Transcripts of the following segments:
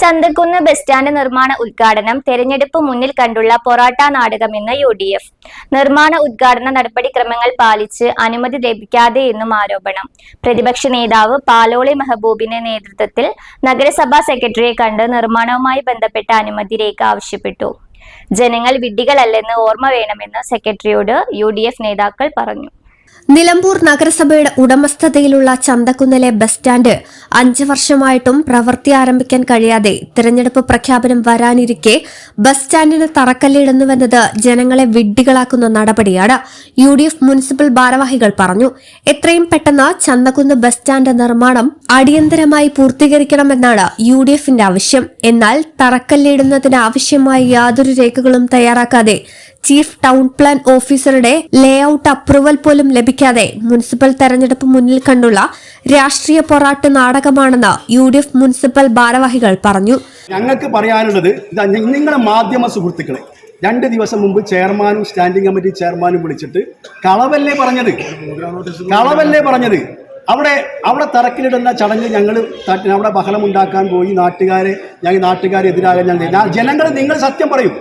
Chanthakkunnu bus stand നിർമ്മാണ ഉദ്ഘാടനം തെരഞ്ഞെടുപ്പ് മുന്നിൽ കണ്ടുള്ള പൊറാട്ട നാടകമെന്ന് യു ഡി എഫ്. നിർമ്മാണ ഉദ്ഘാടന നടപടിക്രമങ്ങൾ പാലിച്ച് അനുമതി ലഭിക്കാതെ എന്നും ആരോപണം. പ്രതിപക്ഷ നേതാവ് പാലോളി മെഹബൂബിന്റെ നേതൃത്വത്തിൽ നഗരസഭാ സെക്രട്ടറിയെ കണ്ട് നിർമ്മാണവുമായി ബന്ധപ്പെട്ട അനുമതി രേഖ ആവശ്യപ്പെട്ടു. ജനങ്ങൾ വിഡ്ഢികളല്ലെന്ന് ഓർമ്മ വേണമെന്ന് സെക്രട്ടറിയോട് യു നേതാക്കൾ പറഞ്ഞു. നിലമ്പൂർ നഗരസഭയുടെ ഉടമസ്ഥതയിലുള്ള ചന്തക്കുന്നിലെ ബസ് സ്റ്റാൻഡ് അഞ്ചു വർഷമായിട്ടും പ്രവൃത്തി ആരംഭിക്കാൻ കഴിയാതെ തിരഞ്ഞെടുപ്പ് പ്രഖ്യാപനം വരാനിരിക്കെ ബസ് സ്റ്റാൻഡിന് തറക്കല്ലിടുന്നുവെന്നത് ജനങ്ങളെ വിഡ്ഢികളാക്കുന്ന നടപടിയാണ് യു ഡി എഫ് മുനിസിപ്പൽ ഭാരവാഹികൾ പറഞ്ഞു. എത്രയും പെട്ടെന്ന് ചന്തക്കുന്ന് ബസ് സ്റ്റാൻഡ് നിർമ്മാണം അടിയന്തരമായി പൂർത്തീകരിക്കണമെന്നാണ് യു ഡി എഫിന്റെ ആവശ്യം. എന്നാൽ തറക്കല്ലിടുന്നതിന് ആവശ്യമായ യാതൊരു രേഖകളും തയ്യാറാക്കാതെ ചീഫ് ടൗൺ പ്ലാൻ ഓഫീസറുടെ ലേഔട്ട് അപ്രൂവൽ പോലും ലഭിക്കാതെ മുനിസിപ്പൽ തെരഞ്ഞെടുപ്പ് മുന്നിൽ കണ്ടുള്ള രാഷ്ട്രീയ പോരാട്ട നാടകമാണെന്ന് യു ഡി എഫ് മുനിസിപ്പൽ ഭാരവാഹികൾ പറഞ്ഞു. ഞങ്ങൾക്ക് പറയാനുള്ളത് നിങ്ങളുടെ മാധ്യമ സുഹൃത്തുക്കളെ രണ്ട് ദിവസം മുമ്പ് ചെയർമാനും സ്റ്റാൻഡിംഗ് കമ്മിറ്റി ചെയർമാനും വിളിച്ചിട്ട് കളവല്ലേ പറഞ്ഞത്? കളവല്ലേ പറഞ്ഞത്? അവിടെ അവിടെ തറക്കിലിടുന്ന ചടങ്ങ് ഞങ്ങൾ അവിടെ ബഹളം ഉണ്ടാക്കാൻ പോയി നാട്ടുകാരെ ഞങ്ങൾ നാട്ടുകാരെതിരാകാൻ ഞങ്ങൾ ജനങ്ങൾ നിങ്ങൾ സത്യം പറയും.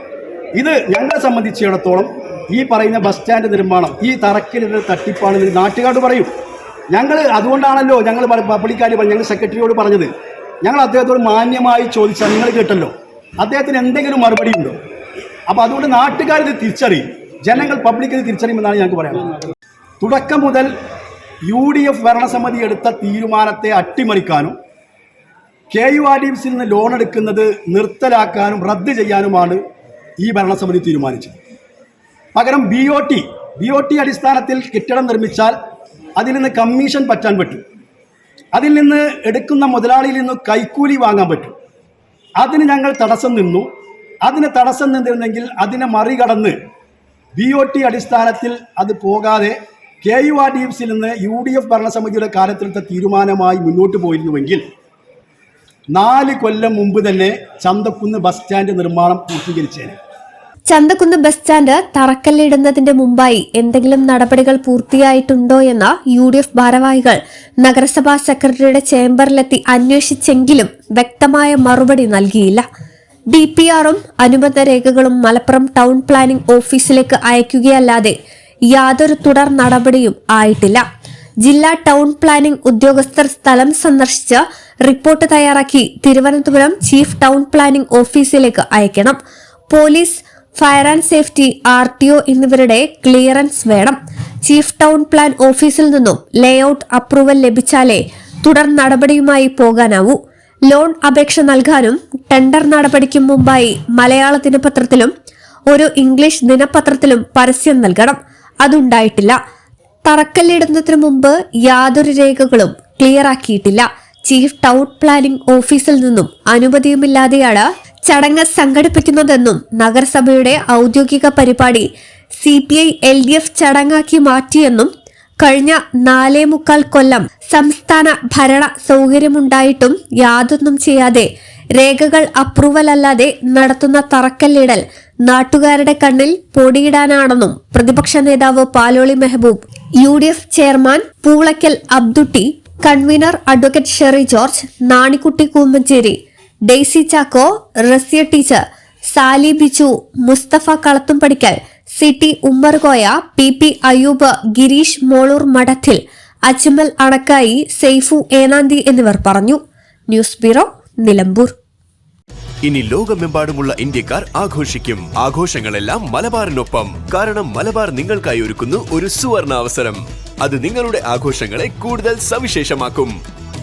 ഇത് ഞങ്ങളെ സംബന്ധിച്ചിടത്തോളം ഈ പറയുന്ന ബസ് സ്റ്റാൻഡ് നിർമ്മാണം ഈ തറക്കിലിടുന്ന തട്ടിപ്പാണ് നാട്ടുകാരോട് പറയും. ഞങ്ങൾ അതുകൊണ്ടാണല്ലോ ഞങ്ങൾ പബ്ലിക്കാർ ഞങ്ങൾ സെക്രട്ടറിയോട് പറഞ്ഞത്. ഞങ്ങൾ അദ്ദേഹത്തോട് മാന്യമായി ചോദിച്ചാൽ നിങ്ങൾ കേട്ടല്ലോ. അദ്ദേഹത്തിന് എന്തെങ്കിലും മറുപടി ഉണ്ടോ? അപ്പോൾ അതുകൊണ്ട് നാട്ടുകാർ ഇത് തിരിച്ചറിയും. ജനങ്ങൾ പബ്ലിക് ഇത് തിരിച്ചറിയുമെന്നാണ് ഞങ്ങൾക്ക് പറയാനുള്ളത്. തുടക്കം മുതൽ യു ഡി എഫ് ഭരണസമിതി എടുത്ത തീരുമാനത്തെ അട്ടിമറിക്കാനും കെ യു ആർ ഡി എഫിൽ നിന്ന് ലോൺ എടുക്കുന്നത് നിർത്തലാക്കാനും റദ്ദ് ചെയ്യാനുമാണ് ഈ ഭരണസമിതി തീരുമാനിച്ചത് പകരം B O T B O T അടിസ്ഥാനത്തിൽ കെട്ടിടം നിർമ്മിച്ചാൽ അതിൽ നിന്ന് കമ്മീഷൻ പറ്റാൻ പറ്റും. അതിൽ നിന്ന് എടുക്കുന്ന മുതലാളിയിൽ നിന്ന് കൈക്കൂലി വാങ്ങാൻ പറ്റും. അതിന് ഞങ്ങൾ തടസ്സം നിന്നു. അതിന് തടസ്സം നിന്നിരുന്നെങ്കിൽ അതിനെ മറികടന്ന് ബി ഒ ടി അടിസ്ഥാനത്തിൽ അത് പോകാതെ കെ യു ആർ ഡി എഫിൽ നിന്ന് യു ഡി എഫ് ഭരണസമിതിയുടെ കാലത്തിലത്തെ തീരുമാനമായി മുന്നോട്ട് പോയിരുന്നുവെങ്കിൽ നാല് കൊല്ലം മുമ്പ് തന്നെ ചന്തക്കുന്ന് ബസ് സ്റ്റാൻഡ് നിർമ്മാണം പൂർത്തീകരിച്ചേനെ. ചന്തക്കുന്ന് ബസ് സ്റ്റാൻഡ് തറക്കല്ലിടുന്നതിന്റെ മുമ്പായി എന്തെങ്കിലും നടപടികൾ പൂർത്തിയായിട്ടുണ്ടോ എന്ന് യു ഡി എഫ് ഭാരവാഹികൾ നഗരസഭാ സെക്രട്ടറിയുടെ ചേംബറിലെത്തി അന്വേഷിച്ചെങ്കിലും വ്യക്തമായ മറുപടി നൽകിയില്ല. ഡി പി ആറും അനുബന്ധ രേഖകളും മലപ്പുറം ടൗൺ പ്ലാനിംഗ് ഓഫീസിലേക്ക് അയക്കുകയല്ലാതെ യാതൊരു തുടർ നടപടിയും ആയിട്ടില്ല. ജില്ലാ ടൗൺ പ്ലാനിംഗ് ഉദ്യോഗസ്ഥർ സ്ഥലം സന്ദർശിച്ച് റിപ്പോർട്ട് തയ്യാറാക്കി തിരുവനന്തപുരം ചീഫ് ടൗൺ പ്ലാനിംഗ് ഓഫീസിലേക്ക് അയക്കണം. Police fire and safety R T O എന്നിവരുടെ ക്ലിയറൻസ് വേണം. ചീഫ് ടൗൺ പ്ലാൻ ഓഫീസിൽ നിന്നും ലേഔട്ട് അപ്രൂവൽ ലഭിച്ചാലേ തുടർ നടപടിയുമായി പോകാനാവൂ. ലോൺ അപേക്ഷ നൽകാനും ടെൻഡർ നടപടിക്കും മുമ്പായി മലയാള ദിനപത്രത്തിലും ഒരു ഇംഗ്ലീഷ് ദിനപത്രത്തിലും പരസ്യം നൽകണം. അതുണ്ടായിട്ടില്ല. തറക്കല്ലിടുന്നതിനു മുമ്പ് യാതൊരു രേഖകളും ക്ലിയറാക്കിയിട്ടില്ല ചീഫ് ടൗൺ പ്ലാനിംഗ് ഓഫീസിൽ നിന്നും അനുമതിയുമില്ലാതെയാണ് ചടങ്ങ് സംഘടിപ്പിക്കുന്നതെന്നും നഗരസഭയുടെ ഔദ്യോഗിക പരിപാടി C P I L D F ചടങ്ങാക്കി മാറ്റിയെന്നും കഴിഞ്ഞ നാലേ മുക്കാൽ കൊല്ലം സംസ്ഥാന ഭരണ സൗകര്യമുണ്ടായിട്ടും യാതൊന്നും ചെയ്യാതെ രേഖകൾ അപ്രൂവൽ അല്ലാതെ നടത്തുന്ന തറക്കല്ലിടൽ നാട്ടുകാരുടെ കണ്ണിൽ പൊടിയിടാനാണെന്നും പ്രതിപക്ഷ നേതാവ് Paloli Mehaboob U D F chairman Poolakkal Abdutty convener advocate Sherry George Nanikutty Koombancheri Daisy Chacko Rasiya teacher Sali Bichu Musthafa Kalathumpadikkal C T Ummerkoya P P Ayoob Gireesh Moloor Madathil Ajmal Anakkayi Saifu Enanthi എന്നിവർ പറഞ്ഞു. News bureau Nilambur. ഇനി ലോകമെമ്പാടുമുള്ള ഇന്ത്യക്കാർ ആഘോഷിക്കും. ആഘോഷങ്ങളെല്ലാം മലബാറിനൊപ്പം. കാരണം മലബാർ നിങ്ങൾക്കായി ഒരുക്കുന്നു ഒരു സുവർണ അവസരം അത് നിങ്ങളുടെ ആഘോഷങ്ങളെ കൂടുതൽ സവിശേഷമാക്കും.